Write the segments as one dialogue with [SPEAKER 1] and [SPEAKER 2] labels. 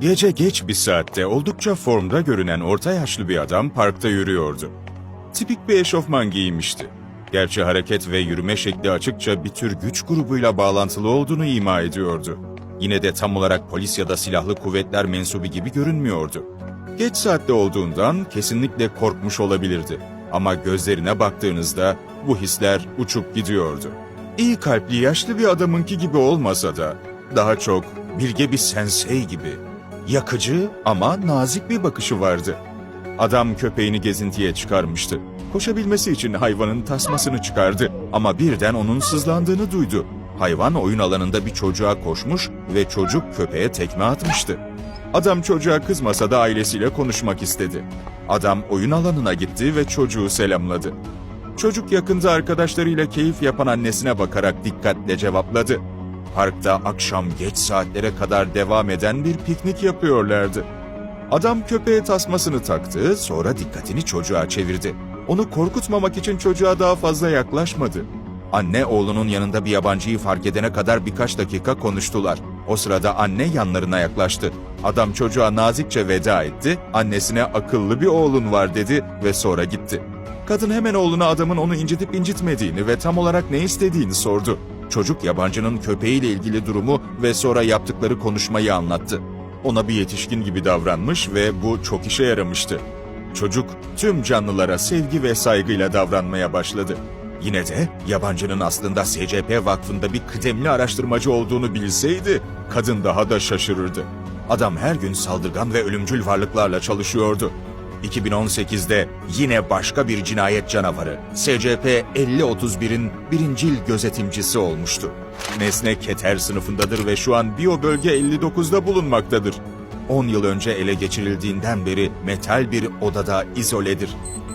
[SPEAKER 1] Gece geç bir saatte oldukça formda görünen orta yaşlı bir adam parkta yürüyordu. Tipik bir eşofman giymişti. Gerçi hareket ve yürüme şekli açıkça bir tür güç grubuyla bağlantılı olduğunu ima ediyordu. Yine de tam olarak polis ya da silahlı kuvvetler mensubu gibi görünmüyordu. Geç saatte olduğundan kesinlikle korkmuş olabilirdi. Ama gözlerine baktığınızda bu hisler uçup gidiyordu. İyi kalpli yaşlı bir adamınki gibi olmasa da daha çok bilge bir sensei gibi yakıcı ama nazik bir bakışı vardı. Adam köpeğini gezintiye çıkarmıştı. Koşabilmesi için hayvanın tasmasını çıkardı ama birden onun sızlandığını duydu. Hayvan oyun alanında bir çocuğa koşmuş ve çocuk köpeğe tekme atmıştı. Adam çocuğa kızmasa da ailesiyle konuşmak istedi. Adam oyun alanına gitti ve çocuğu selamladı. Çocuk yakında arkadaşlarıyla keyif yapan annesine bakarak dikkatle cevapladı. Parkta akşam geç saatlere kadar devam eden bir piknik yapıyorlardı. Adam köpeğe tasmasını taktı, sonra dikkatini çocuğa çevirdi. Onu korkutmamak için çocuğa daha fazla yaklaşmadı. Anne oğlunun yanında bir yabancıyı fark edene kadar birkaç dakika konuştular. O sırada anne yanlarına yaklaştı. Adam çocuğa nazikçe veda etti, annesine akıllı bir oğlun var dedi ve sonra gitti. Kadın hemen oğluna adamın onu incitip incitmediğini ve tam olarak ne istediğini sordu. Çocuk yabancının köpeğiyle ilgili durumu ve sonra yaptıkları konuşmayı anlattı. Ona bir yetişkin gibi davranmış ve bu çok işe yaramıştı. Çocuk tüm canlılara sevgi ve saygıyla davranmaya başladı. Yine de yabancının aslında SCP Vakfı'nda bir kıdemli araştırmacı olduğunu bilseydi kadın daha da şaşırırdı. Adam her gün saldırgan ve ölümcül varlıklarla çalışıyordu. 2018'de yine başka bir cinayet canavarı SCP 5031'in birincil gözetimcisi olmuştu. Nesne Keter sınıfındadır ve şu an Biyo Bölge 59'da bulunmaktadır. 10 yıl önce ele geçirildiğinden beri metal bir odada izoledir.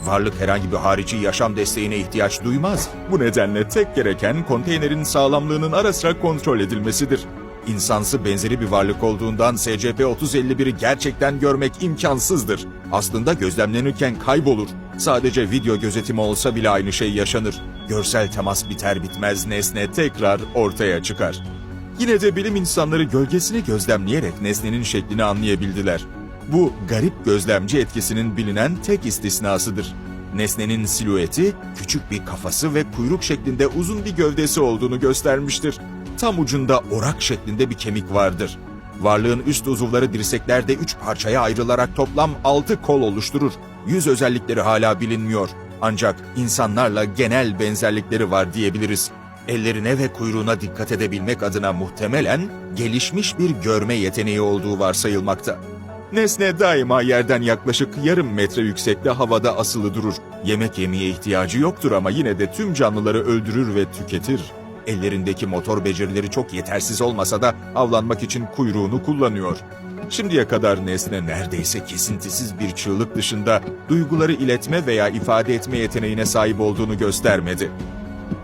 [SPEAKER 1] Varlık herhangi bir harici yaşam desteğine ihtiyaç duymaz. Bu nedenle tek gereken konteynerin sağlamlığının ara sıra kontrol edilmesidir. İnsansı benzeri bir varlık olduğundan SCP-3051'i gerçekten görmek imkansızdır. Aslında gözlemlenirken kaybolur. Sadece video gözetimi olsa bile aynı şey yaşanır. Görsel temas biter bitmez nesne tekrar ortaya çıkar. Yine de bilim insanları gölgesini gözlemleyerek nesnenin şeklini anlayabildiler. Bu garip gözlemci etkisinin bilinen tek istisnasıdır. Nesnenin silüeti küçük bir kafası ve kuyruk şeklinde uzun bir gövdesi olduğunu göstermiştir. Tam ucunda orak şeklinde bir kemik vardır. Varlığın üst uzuvları dirseklerde üç parçaya ayrılarak toplam altı kol oluşturur. Yüz özellikleri hala bilinmiyor. Ancak insanlarla genel benzerlikleri var diyebiliriz. Ellerine ve kuyruğuna dikkat edebilmek adına muhtemelen gelişmiş bir görme yeteneği olduğu varsayılmakta. Nesne daima yerden yaklaşık yarım metre yüksekte havada asılı durur. Yemek yemeye ihtiyacı yoktur ama yine de tüm canlıları öldürür ve tüketir. Ellerindeki motor becerileri çok yetersiz olmasa da avlanmak için kuyruğunu kullanıyor. Şimdiye kadar nesne neredeyse kesintisiz bir çığlık dışında duyguları iletme veya ifade etme yeteneğine sahip olduğunu göstermedi.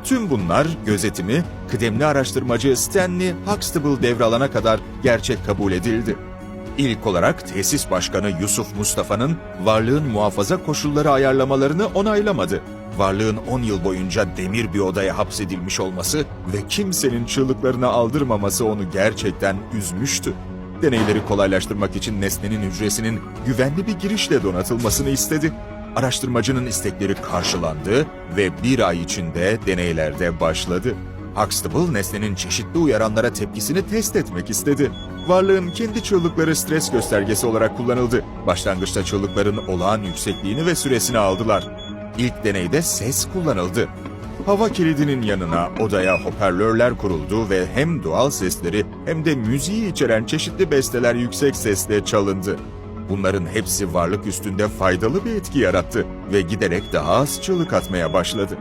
[SPEAKER 1] Tüm bunlar gözetimi kıdemli araştırmacı Stanley Huxtable devralana kadar gerçek kabul edildi. İlk olarak tesis başkanı Yusuf Mustafa'nın varlığın muhafaza koşulları ayarlamalarını onaylamadı. Varlığın 10 yıl boyunca demir bir odaya hapsedilmiş olması ve kimsenin çığlıklarını aldırmaması onu gerçekten üzmüştü. Deneyleri kolaylaştırmak için nesnenin hücresinin güvenli bir girişle donatılmasını istedi. Araştırmacının istekleri karşılandı ve bir ay içinde deneylerde başladı. Huxtable nesnenin çeşitli uyaranlara tepkisini test etmek istedi. Varlığın kendi çığlıkları stres göstergesi olarak kullanıldı. Başlangıçta çığlıkların olağan yüksekliğini ve süresini aldılar. İlk deneyde ses kullanıldı. Hava kilidinin yanına odaya hoparlörler kuruldu ve hem doğal sesleri hem de müziği içeren çeşitli besteler yüksek sesle çalındı. Bunların hepsi varlık üstünde faydalı bir etki yarattı ve giderek daha az çığlık atmaya başladı.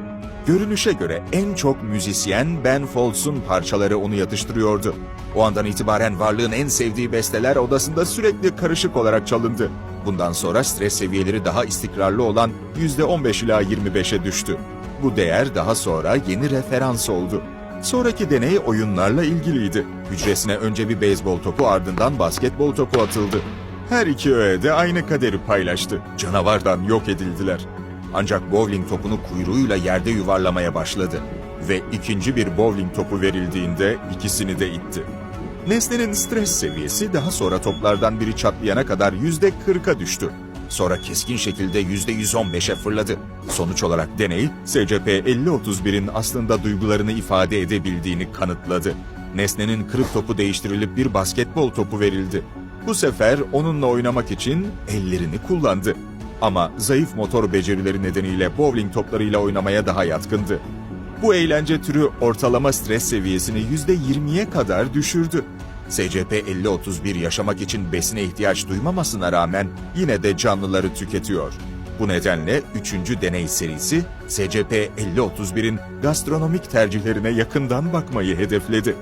[SPEAKER 1] Görünüşe göre en çok müzisyen Ben Folds'un parçaları onu yatıştırıyordu. O andan itibaren varlığın en sevdiği besteler odasında sürekli karışık olarak çalındı. Bundan sonra stres seviyeleri daha istikrarlı olan %15 ila 25'e düştü. Bu değer daha sonra yeni referans oldu. Sonraki deney oyunlarla ilgiliydi. Hücresine önce bir beyzbol topu ardından basketbol topu atıldı. Her iki öğe de aynı kaderi paylaştı. Canavardan yok edildiler. Ancak bowling topunu kuyruğuyla yerde yuvarlamaya başladı. Ve ikinci bir bowling topu verildiğinde ikisini de itti. Nesnenin stres seviyesi daha sonra toplardan biri çatlayana kadar yüzde 40'a düştü. Sonra keskin şekilde yüzde 115'e fırladı. Sonuç olarak deney, SCP-5031'in aslında duygularını ifade edebildiğini kanıtladı. Nesnenin kırık topu değiştirilip bir basketbol topu verildi. Bu sefer onunla oynamak için ellerini kullandı. Ama zayıf motor becerileri nedeniyle bowling toplarıyla oynamaya daha yatkındı. Bu eğlence türü ortalama stres seviyesini %20'ye kadar düşürdü. SCP-5031 yaşamak için besine ihtiyaç duymamasına rağmen yine de canlıları tüketiyor. Bu nedenle 3. deney serisi SCP-5031'in gastronomik tercihlerine yakından bakmayı hedefledi.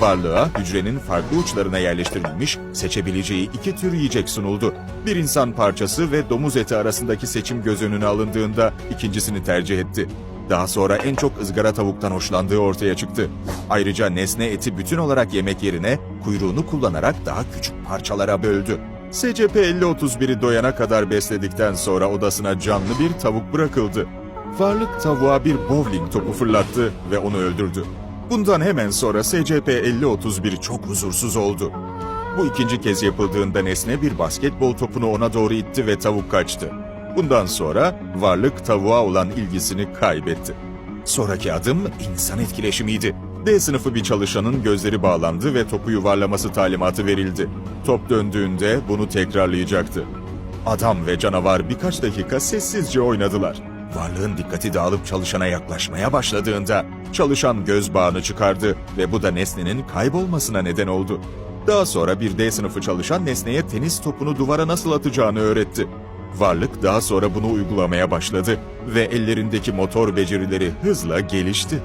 [SPEAKER 1] Varlığa hücrenin farklı uçlarına yerleştirilmiş seçebileceği iki tür yiyecek sunuldu. Bir insan parçası ve domuz eti arasındaki seçim göz önüne alındığında ikincisini tercih etti. Daha sonra en çok ızgara tavuktan hoşlandığı ortaya çıktı. Ayrıca nesne eti bütün olarak yemek yerine kuyruğunu kullanarak daha küçük parçalara böldü. SCP-5031'i doyana kadar besledikten sonra odasına canlı bir tavuk bırakıldı. Varlık tavuğa bir bowling topu fırlattı ve onu öldürdü. Bundan hemen sonra SCP-5031 çok huzursuz oldu. Bu ikinci kez yapıldığında nesne bir basketbol topunu ona doğru itti ve tavuk kaçtı. Bundan sonra varlık tavuğa olan ilgisini kaybetti. Sonraki adım insan etkileşimiydi. D sınıfı bir çalışanın gözleri bağlandı ve topu yuvarlaması talimatı verildi. Top döndüğünde bunu tekrarlayacaktı. Adam ve canavar birkaç dakika sessizce oynadılar. Varlığın dikkati dağılıp çalışana yaklaşmaya başladığında çalışan göz bağını çıkardı ve bu da nesnenin kaybolmasına neden oldu. Daha sonra bir D sınıfı çalışan nesneye tenis topunu duvara nasıl atacağını öğretti. Varlık daha sonra bunu uygulamaya başladı ve ellerindeki motor becerileri hızla gelişti.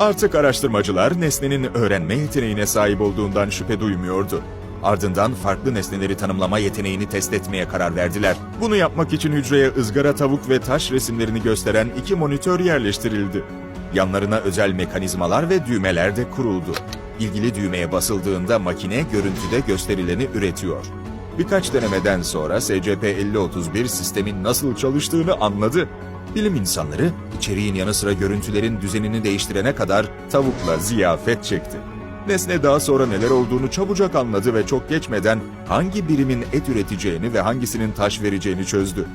[SPEAKER 1] Artık araştırmacılar nesnenin öğrenme yeteneğine sahip olduğundan şüphe duymuyordu. Ardından farklı nesneleri tanımlama yeteneğini test etmeye karar verdiler. Bunu yapmak için hücreye ızgara tavuk ve taş resimlerini gösteren iki monitör yerleştirildi. Yanlarına özel mekanizmalar ve düğmeler de kuruldu. İlgili düğmeye basıldığında makine görüntüde gösterileni üretiyor. Birkaç denemeden sonra SCP-5031 sistemin nasıl çalıştığını anladı. Bilim insanları içeriğin yanı sıra görüntülerin düzenini değiştirene kadar tavukla ziyafet çekti. Nesne daha sonra neler olduğunu çabucak anladı ve çok geçmeden hangi birimin et üreteceğini ve hangisinin taş vereceğini çözdü.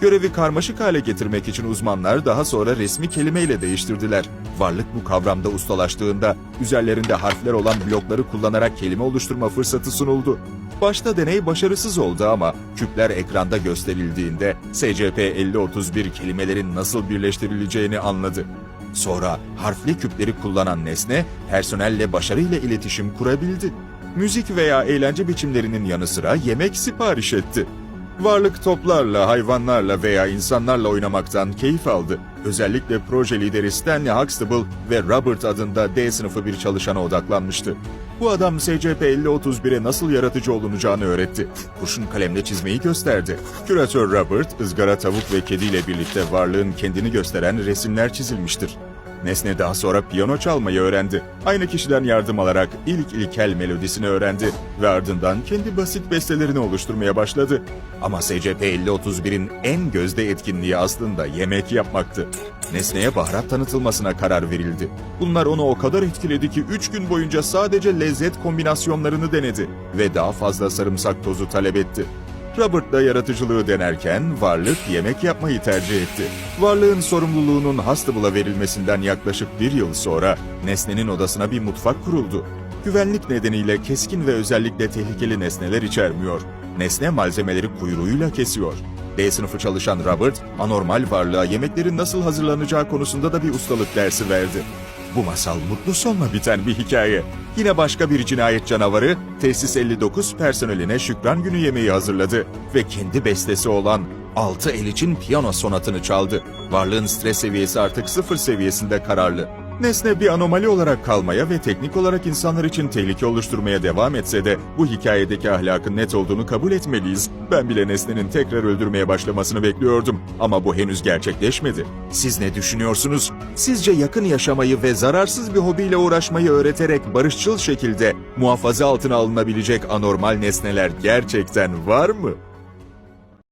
[SPEAKER 1] Görevi karmaşık hale getirmek için uzmanlar daha sonra resmi kelimeyle değiştirdiler. Varlık bu kavramda ustalaştığında üzerlerinde harfler olan blokları kullanarak kelime oluşturma fırsatı sunuldu. Başta deney başarısız oldu ama küpler ekranda gösterildiğinde SCP-5031 kelimelerin nasıl birleştirileceğini anladı. Sonra harfli küpleri kullanan nesne personelle başarıyla iletişim kurabildi. Müzik veya eğlence biçimlerinin yanı sıra yemek sipariş etti. Varlık toplarla, hayvanlarla veya insanlarla oynamaktan keyif aldı. Özellikle proje lideri Stanley Huxtable ve Robert adında D sınıfı bir çalışana odaklanmıştı. Bu adam SCP-5031'e nasıl yaratıcı olunacağını öğretti. Kurşun kalemle çizmeyi gösterdi. Küratör Robert, ızgara tavuk ve kediyle birlikte varlığın kendini gösteren resimler çizilmiştir. Nesne daha sonra piyano çalmayı öğrendi. Aynı kişiden yardım alarak ilk ilkel melodisini öğrendi ve ardından kendi basit bestelerini oluşturmaya başladı. Ama SCP-5031'in en gözde etkinliği aslında yemek yapmaktı. Nesneye baharat tanıtılmasına karar verildi. Bunlar onu o kadar etkiledi ki 3 gün boyunca sadece lezzet kombinasyonlarını denedi ve daha fazla sarımsak tozu talep etti. Robert da yaratıcılığı denerken varlık yemek yapmayı tercih etti. Varlığın sorumluluğunun Huxtable'a verilmesinden yaklaşık bir yıl sonra nesnenin odasına bir mutfak kuruldu. Güvenlik nedeniyle keskin ve özellikle tehlikeli nesneler içermiyor. Nesne malzemeleri kuyruğuyla kesiyor. D sınıfı çalışan Robert, anormal varlığa yemeklerin nasıl hazırlanacağı konusunda da bir ustalık dersi verdi. Bu masal mutlu sonla biten bir hikaye. Yine başka bir cinayet canavarı, Tesis 59 personeline şükran günü yemeği hazırladı ve kendi bestesi olan Altı El için piyano sonatını çaldı. Varlığın stres seviyesi artık sıfır seviyesinde kararlı. Nesne bir anomali olarak kalmaya ve teknik olarak insanlar için tehlike oluşturmaya devam etse de bu hikayedeki ahlakın net olduğunu kabul etmeliyiz. Ben bile Nesne'nin tekrar öldürmeye başlamasını bekliyordum ama bu henüz gerçekleşmedi. Siz ne düşünüyorsunuz? Sizce yakın yaşamayı ve zararsız bir hobiyle uğraşmayı öğreterek barışçıl şekilde muhafaza altına alınabilecek anormal nesneler gerçekten var mı?